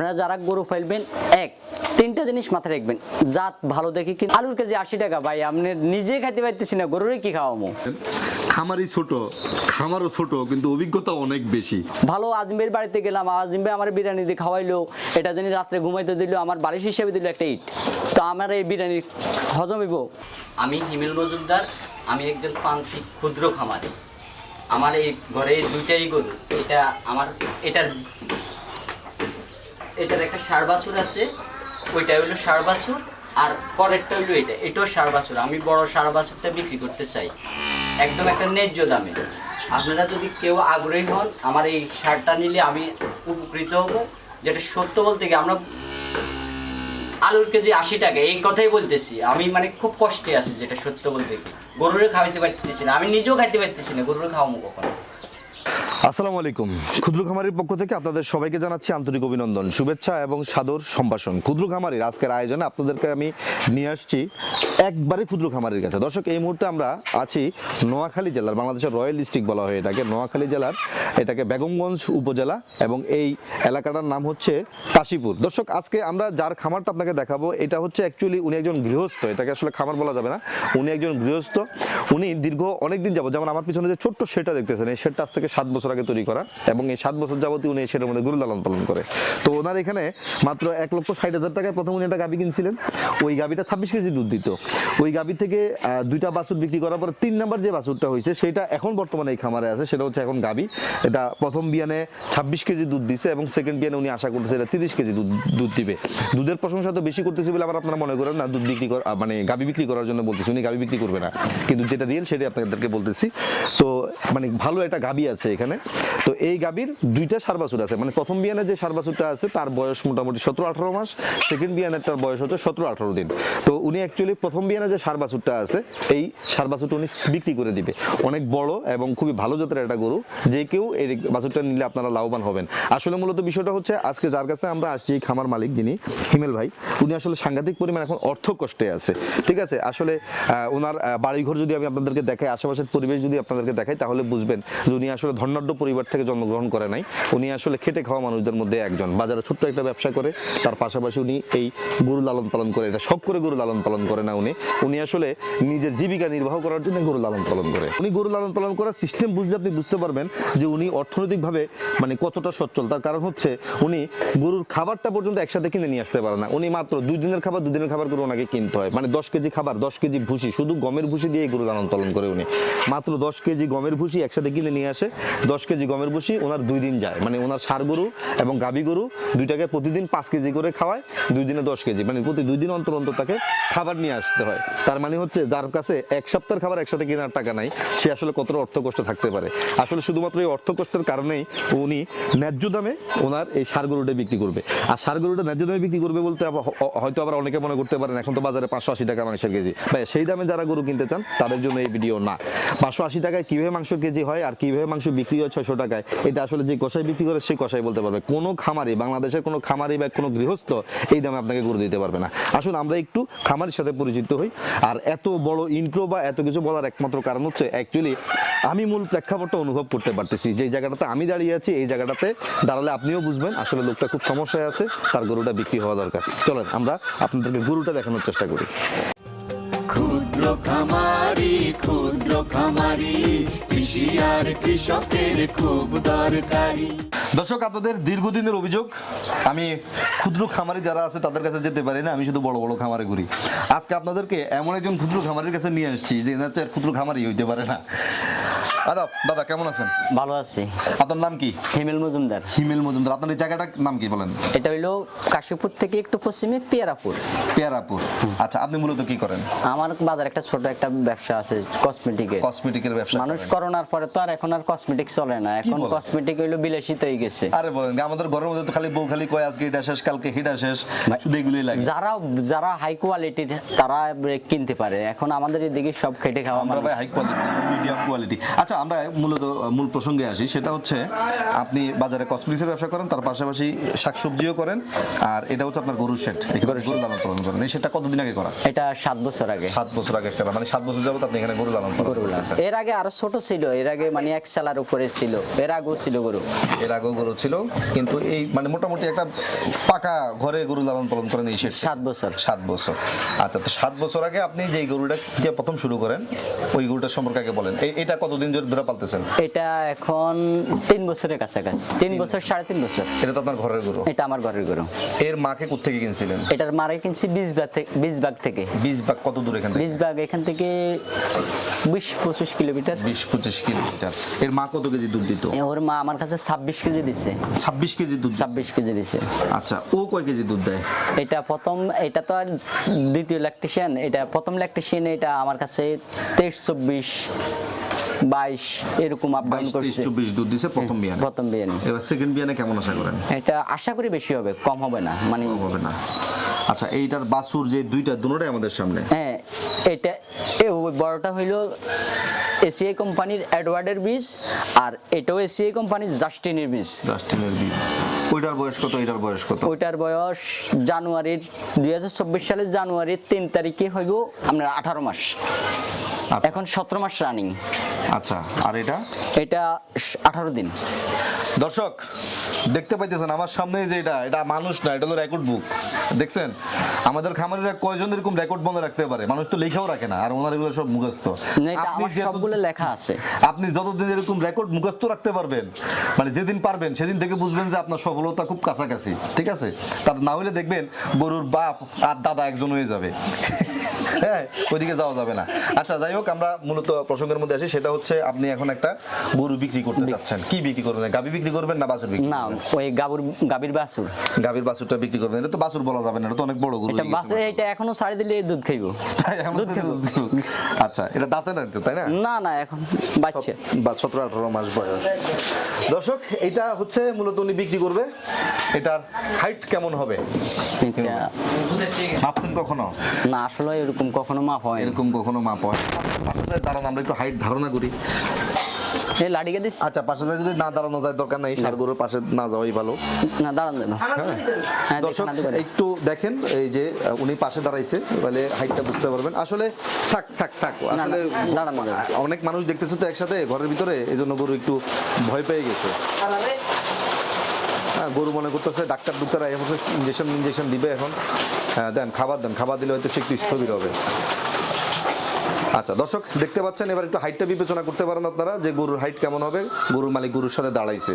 আপনারা যারা গরু ফেলবেন এক তিনটা জিনিস মাথায় রাখবেন। জাত ভালো দেখে কিন্তু আলুর কেজি আশি টাকা ভাই আপনি নিজে খাইতে পারতেছি না গরুরে কি খাওয়ামো? খামারই ছোট খামারও ছোট কিন্তু অভিজ্ঞতা অনেক বেশি। ভালো আজমের বাড়িতে গেলাম আজমে আমার বিরিয়ানি দিয়ে খাওয়াইলো এটা জানি রাত্রে ঘুমাইতে দিল আমার বালিশ হিসেবে দিল একটা ইট। তো আমার এই বিরিয়ানি হজম হইব? আমি হিমেল মজুমদার আমি একজন প্রান্তিক ক্ষুদ্র খামারি। আমার এই ঘরে এই দুইটাই গরু এটা আমার এটার এটার একটা ষাড় বাছুর আছে, ওইটা হলো ষাড় বাছুর, আর পরেরটা হলো এটা। এটাও ষাড় বাছুর, আমি বড় ষাড় বাছুরটা বিক্রি করতে চাই। একদম একটা ন্যায্য দামে। আপনারা যদি কেউ আগ্রহী হন, আমার এই সারটা নিলে আমি উপকৃত হব। যেটা সত্য বলতে কি, আমরা আলুর কেজি আশি টাকা, এই কথাই বলতেছি। আমি মানে খুব কষ্টে আছি, যেটা সত্য বলতে কি। গরুরে খাওয়াইতে পারতেছি না, আমি নিজেও খাইতে পারতেছি না, গরুরে খাওয়াবো কখন? আসসালামু আলাইকুম। ক্ষুদ্র খামারির পক্ষ থেকে আপনাদের সবাইকে জানাচ্ছি আন্তরিক অভিনন্দন, শুভেচ্ছা এবং সাদর সম্ভাষণ। ক্ষুদ্র খামারির আজকের আয়োজনে আপনাদেরকে আমি নিয়ে আসছি একবারে ক্ষুদ্র খামারির কাছে। দর্শক, এই মুহূর্তে আমরা আছি নোয়াখালী জেলার, বাংলাদেশের রয়্যাল ডিস্ট্রিক্ট বলা হয় এটাকে, নোয়াখালী জেলার, এটাকে বেগমগঞ্জ উপজেলা এবং এই এলাকাটার নাম হচ্ছে কাশীপুর। দর্শক, আজকে আমরা যার খামারটা আপনাকে দেখাবো, এটা হচ্ছে অ্যাকচুয়ালি উনি একজন গৃহস্থ, এটাকে আসলে খামার বলা যাবে না, উনি একজন গৃহস্থ। উনি দীর্ঘ অনেকদিন যাবত যেমন আমার পিছনে যে ছোট্ট শেডটা দেখতেছেন, এই শেডটা আজ থেকে সাত বছর আগে তৈরি করা এবং এই সাত বছর যাবতই উনি এই মধ্যে গরু লালন পালন করে। তো ওনার এখানে মাত্র এক লক্ষ ষাট হাজার টাকায় প্রথম উনি একটা গাবি কিনছিলেন। ওই গাবিটা ছাব্বিশ কেজি দুধ দিত। ওই গাবি থেকে দুইটা বাছুর বিক্রি করার পর তিন নাম্বার যে বাছুরটা হয়েছে, সেটা এখন বর্তমানে এই খামারে আছে, সেটা হচ্ছে এখন গাবি। এটা প্রথম বিয়ানে ছাব্বিশ কেজি দুধ দিছে এবং সেকেন্ড বিয়ানে উনি আশা করতেছে এটা তিরিশ কেজি দুধ দুধ দিবে। দুধের প্রশংসা তো বেশি করতেছি বলে আবার আপনারা মনে করেন না, দুধ বিক্রি কর মানে গাবি বিক্রি করার জন্য বলতেছি, উনি গাবি বিক্রি করবে না। কিন্তু যেটা রিয়েল সেটাই আপনাদেরকে বলতেছি। মানে ভালো একটা গাবি আছে এখানে। তো এই গাবির দুইটা সার বাছুর আছে। মানে প্রথম বিয়ানের যে সার বাছুরটা আছে, তার বয়স মোটামুটি সতেরো আঠারো মাস। সেকেন্ড বিয়ানেরটার বয়স হচ্ছে সতেরো আঠারো দিন। তো উনি অ্যাকচুয়ালি প্রথম বিয়ানে যে সার বাছুরটা আছে, এই সার বাছুরটা উনি বিক্রি করে দিবে। অনেক বড় এবং খুবই ভালো জাতের একটা গরু। যে কেউ এই বাছুরটা নিলে আপনারা লাভবান হবেন। আসলে মূলত বিষয়টা হচ্ছে, আজকে যার কাছে আমরা আসছি এই খামার মালিক যিনি হিমেল ভাই, উনি আসলে সাংঘাতিক পরিমাণ এখন অর্থ কষ্টে আছে। ঠিক আছে? আসলে ওনার বাড়িঘর যদি আমি আপনাদেরকে দেখাই, আশেপাশের পরিবেশ যদি আপনাদেরকে দেখাই তাহলে বুঝবেন যে উনি আসলে ধনাঢ্য পরিবার থেকে জন্মগ্রহণ করে নাই। উনি আসলে খেটে খাওয়া মানুষদের মধ্যে একজন। বাজারে ছোট্ট একটা ব্যবসা করে, তার পাশাপাশি উনি এই গরু লালন পালন করে, এটা শখ করে গরু লালন পালন করে না উনি। উনি আসলে নিজের জীবিকা নির্বাহ করার জন্য গরু লালন পালন করে। উনি গরু লালন পালন করার সিস্টেম বুঝলে আপনি বুঝতে পারবেন যে উনি অর্থনৈতিকভাবে মানে কতটা সচ্ছল। তার কারণ হচ্ছে উনি গরুর খাবারটা পর্যন্ত একসাথে কিনে নিয়ে আসতে পারে না। উনি মাত্র দুই দিনের খাবার, দুই দিনের খাবার করে ওনাকে কিনতে হয়। মানে দশ কেজি খাবার, দশ কেজি ভুসি শুধু গমের ভুসি দিয়ে গরু লালন পালন করে উনি। মাত্র দশ কেজি গমের ভুসি একসাথে কিনে নিয়ে আসে, দশ কেজি গমের ভুসি, ওনার দুই দিন যায়। মানে ওনার সার গরু এবং গাভী গরু দুইটাকে প্রতিদিন পাঁচ কেজি করে খাওয়ায়, দুই দিনে দশ কেজি। মানে প্রতি দুই দিন অন্তর অন্তর তাকে খাবার নিয়ে আসতে হয়। তার মানে হচ্ছে যার কাছে এক সপ্তাহের খাবার একসাথে কেনার টাকা নাই, সে আসলে কতটা অর্থ কষ্ট থাকতে পারে। আসলে শুধুমাত্র এই অর্থ কষ্টের কারণেই উনি ন্যায্য দামে ওনার এই সার গরুটা বিক্রি করবে। আর সার গরুটা ন্যায্য দামে বিক্রি করবে বলতে হয়তো আবার অনেকে মনে করতে পারেন, এখন তো বাজারে পাঁচশো আশি টাকা মাংসের কেজি। ভাই সেই দামে যারা গরু কিনতে চান, তাদের জন্য এই ভিডিও না। পাঁচশো আশি টাকায় কীভাবে মাংস কেজি হয় আর কীভাবে মাংস বিক্রি হয় ছয়শো টাকায়, এটা আসলে যে কষাই বিক্রি করে সেই কষাই বলতে পারবে। কোনো খামারি, বাংলাদেশের কোনো খামারি বা কোনো গৃহস্থ এই দামে আপনাকে গরু দিতে পারবে না। আসুন আমরা একটু খামারের সাথে পরিচিত হই। আর এত বড় ইন্ট্রো বা এত কিছু বলার একমাত্র কারণ হচ্ছে অ্যাকচুয়ালি আমি মূল প্রেক্ষাপটটা অনুভব করতে পারতেছি। যে জায়গাটাতে আমি দাঁড়িয়ে আছি, এই জায়গাটাতে দাঁড়ালে আপনিও বুঝবেন, আসলে লোকটা খুব সমস্যায় আছে, তার গরুটা বিক্রি হওয়া দরকার। চলেন আমরা আপনাদেরকে গরুটা দেখানোর চেষ্টা করি। খামারি, ক্ষুদ্র খামারি, কৃষি আর কৃষকের খুব দরকারি। দর্শক, আপনাদের দীর্ঘদিনের অভিযোগ, আমি ক্ষুদ্র খামারি যারা আছে তাদের কাছে যেতে পারি না, আমি শুধু বড় বড় খামারে ঘুরি। আজকে আপনাদেরকে এমন একজন ক্ষুদ্র খামারের কাছে নিয়ে আসছি, যে ক্ষুদ্র খামারি হইতে পারে না। আদাব দাদা কেমন আছেন? ভালো আছি। আপনার নাম কি? হিমেল মজুমদার। হিমেল মজুমদার আপনার এই জায়গাটার নাম কি বলেন? এটা হইল কাশীপুর থেকে একটু পশ্চিমে পেয়ারাপুর। পেয়ারাপুর। আচ্ছা আপনি মূলত কি করেন? আমার বাজার একটা ছোট একটা ব্যবসা আছে কসমেটিকের কসমেটিকের ব্যবসা মানুষ করোনার পরে তো আর এখন আর কসমেটিক চলে না। এখন কসমেটিক হইল বিলাসিত হয়ে গেছে। আরে বলেন আমাদের ঘরের মধ্যে তো খালি বউ খালি কয় আজকে এটা শেষ কালকে হিটা শেষ শুধু এগুলোই লাগে। যারা যারা হাই কোয়ালিটির তারা কিনতে পারে। এখন আমাদের এদিকে সব খেটে খাওয়া আমরা ভাই হাই কোয়ালিটি মিডিয়াম কোয়ালিটি আচ্ছা আমরা মূলত মূল প্রসঙ্গে আসি। সেটা হচ্ছে আপনি বাজারে কসমেটিক্সের ব্যবসা করেন তার পাশাপাশি শাকসবজিও করেন আর এটা হচ্ছে আপনার গরুর শেড। গরু লালন পালন করেন। সেটা কতদিন আগে করা? এটা সাত বছর আগে। সাত বছর আগে করা মানে সাত বছর যাবত আপনি এখানে গরু লালন পালন গরু এর আগে আরও ছোট ছিল এর আগে মানে এক চালার উপরে ছিল এর আগেও ছিল গরু। এর আগেও গরু ছিল কিন্তু এই মানে মোটামুটি একটা পাকা ঘরে গরু লালন পালন করেন এই শেড সাত বছর। সাত বছর। আচ্ছা তো সাত বছর আগে আপনি যে গরুটা দিয়ে প্রথম শুরু করেন ওই গরুটার সম্পর্কে আগে বলেন। এটা কতদিন ধরে পালতেছেন? এটা এখন তিন বছরের কাছাকাছি। তিন বছর সাড়ে তিন বছর। এটা তো আপনার ঘরের গরু? এটা আমার ঘরের গরু। এর মাকে কোথেকে কিনছিলেন? এটার মারা কিনছি বীজ বাগ থেকে বীজ বাগ থেকে। বিশ বাগ কত দূর এখান থেকে? বীজ বাগ এখান থেকে বিশ পঁচিশ কিলোমিটার। বিশ পঁচিশ কিলোমিটার। এর মা কত কেজি দুধ দিত? ওর মা আমার কাছে ছাব্বিশ কেজি দিচ্ছে ছাব্বিশ কেজি দুধ ছাব্বিশ কেজি দিছে। আচ্ছা ও কয় কেজি দুধ দেয়? এটা প্রথম এটা তো আর দ্বিতীয় ইলেকট্রিশিয়ান এটা প্রথম ইলেকট্রিশিয়ান এটা আমার কাছে তেইশ চব্বিশ বাইশ এরকম আপ ডাউন করছে। চব্বিশ দুধ দিছে প্রথম বিয়ানে। প্রথম বিয়ানি। এবার সেকেন্ড বিয়ানে কেমন আশা করেন? এটা আশা করি বেশি হবে কম হবে না মানে হবে না। আচ্ছা এইটার বাসুর যে দুইটা দুটোটাই আমাদের সামনে। হ্যাঁ এটা এ বড়টা হইল এসিআই কোম্পানির অ্যাডওয়ার্ডের বীজ আর এটাও এসিআই কোম্পানির জাস্টিনের বীজ। জাস্টিনের বীজ। ওইটার বয়স কত এটার বয়স কত? ওইটার বয়স জানুয়ারির দুই হাজার চব্বিশ সালের জানুয়ারির তিন তারিখে হইব আপনার আঠারো মাস। এখন সতেরো মাস রানিং আচ্ছা আর এটা? এটা আঠারো দিন। দর্শক দেখতে পাইতেছেন আমার সামনে যে এটা এটা মানুষ না এটা হলো রেকর্ড বুক দেখছেন? আমাদের খামারিরা কয়জন এরকম রেকর্ড বন্ধ রাখতে পারে? মানুষ তো লেখাও রাখে না আর ওনার এগুলো সব মুখস্থ। আপনি সবগুলো লেখা আছে। আপনি যতদিন এরকম রেকর্ড মুখস্থ রাখতে পারবেন মানে যেদিন পারবেন সেদিন থেকে বুঝবেন যে আপনার সফলতা খুব কাছাকাছি ঠিক আছে? তার না হলে দেখবেন গরুর বাপ আর দাদা একজন হয়ে যাবে। হ্যাঁ ওইদিকে যাওয়া যাবে না। আচ্ছা যাই হোক আমরা মূলত প্রসঙ্গের মধ্যে আসি। সেটা হচ্ছে আপনি এখন একটা গরু বিক্রি করতে চাচ্ছেন কি বিক্রি করবেন? গাবি বিক্রি করবেন না বাছুর বিক্রি না ওই গাবুর গাবির বাছুর। গাভীর বাছুরটা বিক্রি করবেন। এটা তো বাছুর বলা যাবে না এটা তো অনেক বড় গরু এটা বাছুর এটা এখনও ছাড়ি দিলে দুধ খাইবো। দুধ খাব। আচ্ছা এটা দাঁতে না তো, তাই না? না না এখন বাচ্চা। বা সতেরো আঠারো মাস বয়স। দর্শক এটা হচ্ছে মূলত উনি বিক্রি করবে। এটার হাইট কেমন হবে? মাপছেন কখনো? না আসলে এরকম কখনো মাপ হয় এরকম কখনো মাপ হয় পাশে দাঁড়ান আমরা একটু হাইট ধারণা করি। লাড়িকে দিস আচ্ছা পাশে যায় যদি না দাঁড়ানো যায় দরকার নাই সার পাশে না যাওয়াই ভালো। না দাঁড়ান হ্যাঁ। দর্শক করে। একটু দেখেন এই যে উনি পাশে দাঁড়াইছে তাহলে হাইটটা বুঝতে পারবেন। আসলে থাক থাক থাক আসলে দাঁড়ানো যাবে। অনেক মানুষ দেখতেছে তো একসাথে ঘরের ভিতরে এই জন্য গরু একটু ভয় পেয়ে গেছে। হ্যাঁ গরু মনে করতেছে, ডাক্তার ডুক্তারা ডুক্তার ইঞ্জেকশন ইঞ্জেকশন দিবে এখন। হ্যাঁ দেন, খাবার দেন, খাবার দিলে হয়তো সে একটু স্থবির হবে। আচ্ছা দর্শক, দেখতে পাচ্ছেন, এবার একটু হাইটটা বিবেচনা করতে পারেন আপনারা, যে গরুর হাইট কেমন হবে। গরুর মালিক গরুর সাথে দাঁড়াইছে।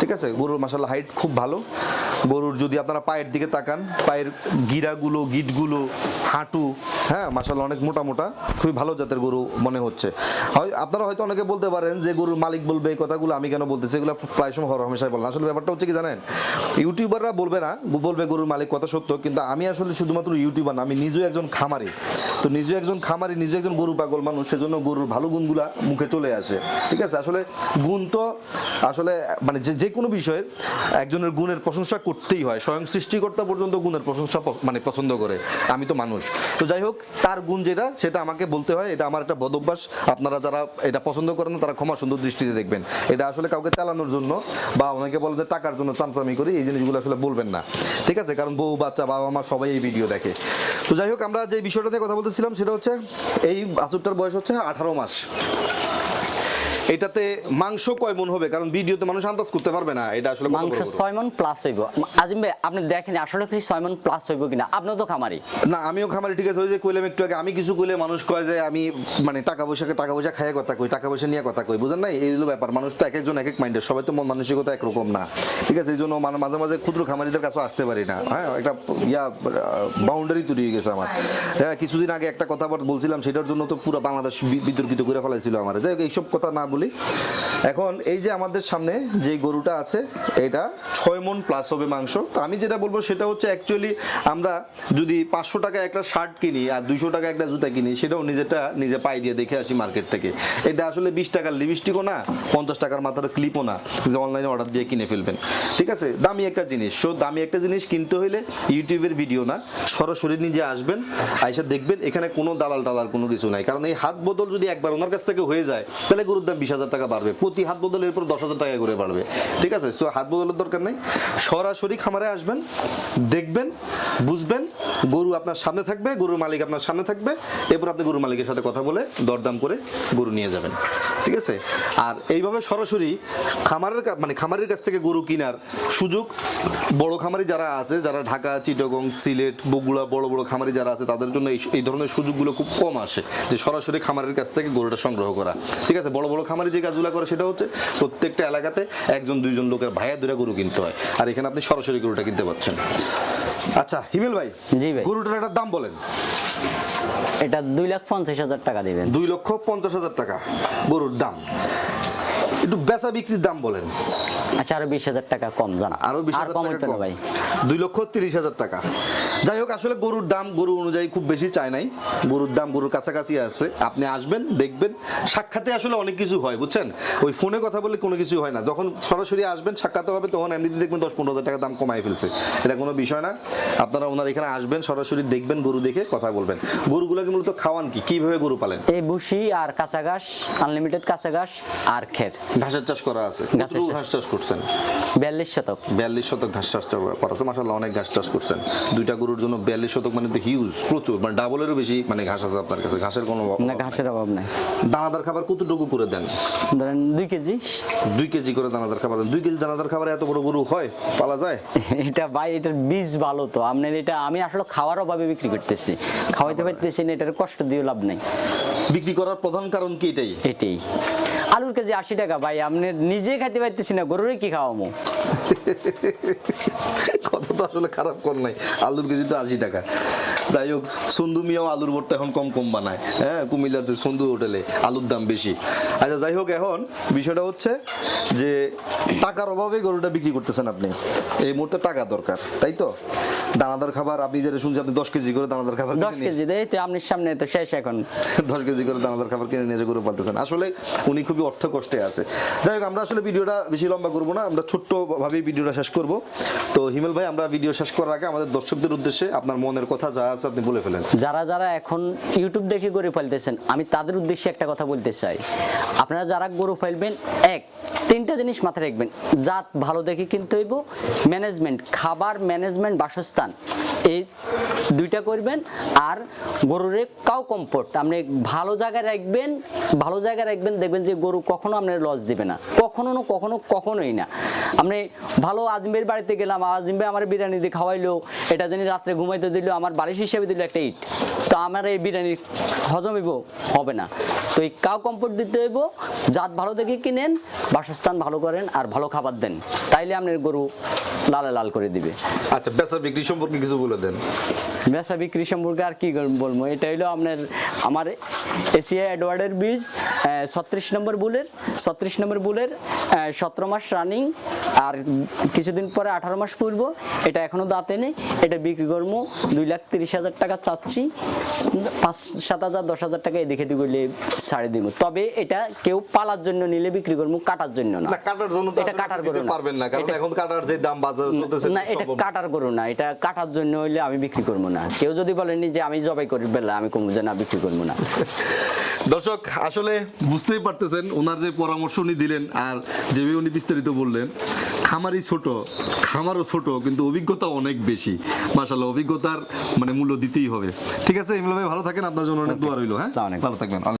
ঠিক আছে? গরুর মাসাল্লাহ হাইট খুব ভালো। গরুর যদি আপনারা পায়ের দিকে তাকান, পায়ের গিরাগুলো, গিটগুলো, হাঁটু হ্যাঁ মাসাল্লাহ অনেক মোটা মোটা, খুবই ভালো জাতের গরু মনে হচ্ছে। আপনারা হয়তো অনেকে বলতে পারেন যে গরুর মালিক বলবে, এই কথাগুলো আমি কেন বলতেছি, এগুলো প্রায় সময় হর হামেশাই বলেন। আসলে ব্যাপারটা হচ্ছে কি জানেন, ইউটিউবাররা বলবে না, বলবে গরুর মালিক কথা সত্য, কিন্তু আমি আসলে শুধুমাত্র ইউটিউবার না, আমি নিজেও একজন খামারি। তো নিজেও একজন খামারি নিজে একজন গরু পাগল মানুষ, সেজন্য গরুর ভালো গুণগুলা মুখে চলে আসে। ঠিক আছে? আসলে গুণ তো আসলে মানে যে যে কোনো বিষয়ের একজনের গুণের প্রশংসা করতেই হয়। স্বয়ং সৃষ্টিকর্তা পর্যন্ত গুণের প্রশংসা মানে পছন্দ করে। আমি তো মানুষ। তো যাই হোক তার গুণ যেটা, সেটা আমাকে বলতে হয়। এটা আমার একটা বদভ্যাস আপনারা যারা এটা পছন্দ করেন তারা ক্ষমা সুন্দর দৃষ্টিতে দেখবেন। এটা আসলে কাউকে চালানোর জন্য বা অনেকে বলে যে টাকার জন্য চামচামি করি, এই জিনিসগুলো আসলে বলবেন না। ঠিক আছে? কারণ বউ, বাচ্চা, বাবা, মা সবাই এই ভিডিও দেখে। তো যাই হোক, আমরা যে বিষয়টা নিয়ে কথা বলতেছিলাম, সেটা হচ্ছে এই বাছুরটার বয়স হচ্ছে আঠারো মাস। এটাতে মাংস কয় মন হবে? কারণ ভিডিওতে মানুষ আন্দাজ করতে পারবে না এটা আসলে মাংস। ছয় মন প্লাস হইব। আজিম ভাই আপনি দেখেন আসলে কি ছয় মন প্লাস হইব কিনা? আপনিও তো খামারি। না আমিও খামারি ঠিক আছে ওই যে কইলাম একটু আগে আমি কিছু কইলে মানুষ কয় যে আমি মানে টাকা পয়সাকে টাকা পয়সা খাইয়ে কথা কই টাকা পয়সা নিয়ে কথা কই বুঝেন না এই হলো ব্যাপার মানুষ তো এক একজন এক এক মাইন্ডের সবাই তো মন মানসিকতা একরকম না ঠিক আছে? এই জন্য মানে মাঝে মাঝে ক্ষুদ্র খামারিদের কাছে আসতে পারি না হ্যাঁ? একটা ইয়া বাউন্ডারি তৈরি হয়ে গেছে আমার। হ্যাঁ কিছুদিন আগে একটা কথা বলছিলাম সেটার জন্য তো পুরো বাংলাদেশ বিতর্কিত করে ফেলাইছিল আমার। যাই হোক এইসব কথা না বলি। এখন এই যে আমাদের সামনে যে গরুটা আছে, এটা ছয় মন প্লাস হবে মাংস। তো আমি যেটা বলব সেটা হচ্ছে অ্যাকচুয়ালি আমরা যদি পাঁচশো টাকা একটা শার্ট কিনি আর দুইশো টাকা একটা জুতা কিনি, সেটাও নিজেটা নিজে পাই দিয়ে দেখে আসি মার্কেট থেকে। এটা আসলে বিশ টাকার লিপস্টিকও না, পঞ্চাশ টাকার মাথার ক্লিপও না, যে অনলাইনে অর্ডার দিয়ে কিনে ফেলবেন। ঠিক আছে? দামি একটা জিনিস। সো দামি একটা জিনিস কিনতে হইলে ইউটিউবের ভিডিও না, সরাসরি নিজে আসবেন, আইসা দেখবেন এখানে কোনো দালাল টালাল কোনো কিছু নাই। কারণ এই হাত বদল যদি একবার ওনার কাছ থেকে হয়ে যায়, তাহলে গরুর দাম বিশ হাজার টাকা বাড়বে। প্রতি হাত বদল এরপর দশ হাজার টাকা করে বাড়বে। ঠিক আছে? সো হাত বদলের দরকার নেই। সরাসরি খামারে আসবেন, দেখবেন, বুঝবেন গরু আপনার সামনে থাকবে, গরুর মালিক আপনার সামনে থাকবে। এরপর আপনি গরুর মালিকের সাথে কথা বলে দরদাম করে গরু নিয়ে যাবেন। ঠিক আছে? আর এইভাবে সরাসরি খামারের মানে খামারের কাছ থেকে গরু কেনার সুযোগ, বড় খামারি যারা আছে, যারা ঢাকা, চিটগং, সিলেট, বগুড়া, বড় বড় খামারি যারা আছে, তাদের জন্য এই ধরনের সুযোগগুলো খুব কম আসে যে সরাসরি খামারের কাছ থেকে গরুটা সংগ্রহ করা। ঠিক আছে? বড় বড় খামারি যে কাজগুলো করে সেটা হচ্ছে প্রত্যেকটা এলাকাতে একজন, দুইজন লোকের ভাইয়া দুরা গরু কিনতে হয়। আর এখানে আপনি সরাসরি গরুটা কিনতে পারছেন আচ্ছা হিমেল ভাই জি ভাই। গরুটার একটা দাম বলেন। এটা দুই লাখ পঞ্চাশ হাজার টাকা দেবেন। দুই লক্ষ পঞ্চাশ হাজার টাকা গরুর দাম। একটু বেচা বিক্রির দাম বলেন। আচ্ছা আরও বিশ হাজার টাকা কম জান। আরও বিশ হাজার টাকা। ভাই। দুই লক্ষ তিরিশ হাজার টাকা। যাই হোক আসলে গরুর দাম গরু অনুযায়ী খুব বেশি চায় নাই। গরুর দাম গরুর কাছাকাছি আছে। আপনি আসবেন দেখবেন। সাক্ষাতে আসলে অনেক কিছু হয় বুঝছেন? ওই ফোনে কথা বলে কোনো কিছু হয় না। যখন সরাসরি আসবেন সাক্ষাতে হবে তখন এমনিতে দেখবেন দশ পনেরো হাজার টাকা দাম কমাই ফেলছে। এটা কোনো বিষয় না। আপনারা ওনার এখানে আসবেন সরাসরি দেখবেন গরু দেখে কথা বলবেন। গরুগুলোকে মূলত খাওয়ান কি? কীভাবে গরু পালেন? এই বুসি আর কাঁচা ঘাস আনলিমিটেড কাঁচা ঘাস আর খের ঘাসের চাষ করা আছে। ঘাস চাষ করছেন? বিয়াল্লিশ শতক। বিয়াল্লিশ শতক ঘাস চাষ করা মাসাল্লাহ অনেক ঘাস চাষ করছেন। দুইটা গরুর জন্য বিয়াল্লিশ শতক মানে তো হিউজ প্রচুর মানে ডাবলেরও বেশি মানে ঘাস আছে আপনার কাছে। ঘাসের কোনো অভাব না। ঘাসের অভাব নাই। দানাদার খাবার কতটুকু করে দেন? ধরেন দুই কেজি। দুই কেজি করে দানাদার খাবার দেন। দুই কেজি দানাদার খাবার এত বড় গরু হয়? পালা যায়? এটা ভাই এটার বীজ ভালো তো। আপনার এটা আমি আসলে খাওয়ার অভাবে বিক্রি করতেছি। খাওয়াইতে পারতেছি না এটার কষ্ট দিয়ে লাভ নাই। বিক্রি করার প্রধান কারণ কি এটাই? এটাই। আলুর কেজি আশি টাকা ভাই। আপনি নিজে খাইতে পারতেছি না গরুরে কি খাওয়ামো? কথা তো আসলে খারাপ কর নাই। আলুর কেজি তো আশি টাকা। যাই হোক সন্ধু মিয়াও আলুর ভর্তা এখন কম কম বানায়। হ্যাঁ কুমিল্লার যে সন্ধু হোটেলে আলুর দাম বেশি। আচ্ছা যাই হোক এখন বিষয়টা হচ্ছে যে টাকার অভাবে গরুটা বিক্রি করতেছেন আপনি। এই মুহূর্তে টাকা দরকার তাই তো? দানাদার খাবার আপনি যেটা শুনছি আপনি দশ কেজি করে দানাদার খাবার দশ কেজি দেয় তো আপনার সামনে তো শেষ এখন। দশ কেজি করে দানাদার খাবার কিনে নিয়ে গরু পালতেছেন। আসলে উনি খুবই অর্থ কষ্টে আছে। যাই হোক আমরা আসলে ভিডিওটা বেশি লম্বা করব না আমরা ছোট্ট ভাবেই ভিডিওটা শেষ করব। তো হিমেল ভাই আমরা ভিডিও শেষ করার আগে আমাদের দর্শকদের উদ্দেশ্যে আপনার মনের কথা যা আছে আপনি বলে ফেলেন। যারা যারা এখন ইউটিউব দেখে গরু ফেলতেছেন, আমি তাদের উদ্দেশ্যে একটা কথা বলতে চাই। আপনারা যারা গরু ফেলবেন, এক তিনটা জিনিস মাথায় রাখবেন। জাত ভালো দেখে কিনতে হইব ম্যানেজমেন্ট খাবার ম্যানেজমেন্ট বাসস্থান, এই দুইটা করবেন। আর গরুরে কাউ কমফোর্ট আপনি ভালো জায়গায় রাখবেন, ভালো জায়গায় রাখবেন, দেখবেন যে গরু কখনো আপনার লস দিবে না। কখনো না, কখনো, কখনোই না। আপনি ভালো আজমের বাড়িতে গেলাম আজমে আমার বিরিয়ানি দিয়ে খাওয়াইলো, এটা জানি রাত্রে ঘুমাইতে দিল, আমার বালিশ হিসেবে দিল একটা ইট। তো আমার এই বিরিয়ানি হজম হবে না। তো এই কাউ কম্ফোর্ট দিতে হইব জাত ভালো দেখে কিনেন বাসস্থান ভালো করেন আর ভালো খাবার দেন। তাইলে আপনার গরু লালে লাল করে দিবে। আচ্ছা বেচা বিক্রি সম্পর্কে কিছু বলে দেন। বেচা বিক্রি সম্পর্কে আর কি বলব? এটা হলো আপনার আমার এশিয়া অ্যাডওয়ার্ডের বীজ ছত্রিশ নম্বর বুলের ছত্রিশ নম্বর বুলের সতেরো মাস রানিং আর কিছুদিন পরে আঠারো মাস পূর্ব এটা এখনও দাঁতে নেই এটা বিক্রি করব দুই লাখ তিরিশ হাজার টাকা চাচ্ছি পাঁচ সাত হাজার দশ হাজার টাকা এদিকে দিকে ছাড়ে দিব। তবে এটা কেউ পালার জন্য নিলে বিক্রি করব কাটার জন্য না। কাটার জন্য এটা কাটার গরু পারবেন না কারণ এখন কাটার যে দাম বাজার চলতেছে না এটা কাটার করু না এটা কাটার জন্য হইলে আমি বিক্রি করব না। কেউ যদি বলেনি যে আমি জবাই করি বেলা আমি কমবো যে না বিক্রি করব না। দর্শক আসলে বুঝতেই পারতেছেন ওনার যে পরামর্শ উনি দিলেন আর যেভাবে উনি বিস্তারিত বললেন খামারই ছোট খামারও ছোট কিন্তু অভিজ্ঞতা অনেক বেশি। মাশাল্লাহ অভিজ্ঞতার মানে মূল্য দিতেই হবে। ঠিক আছে ইমলা ভাই ভালো থাকেন আপনার জন্য অনেক দোয়া রইল হ্যাঁ। ভালো থাকবেন।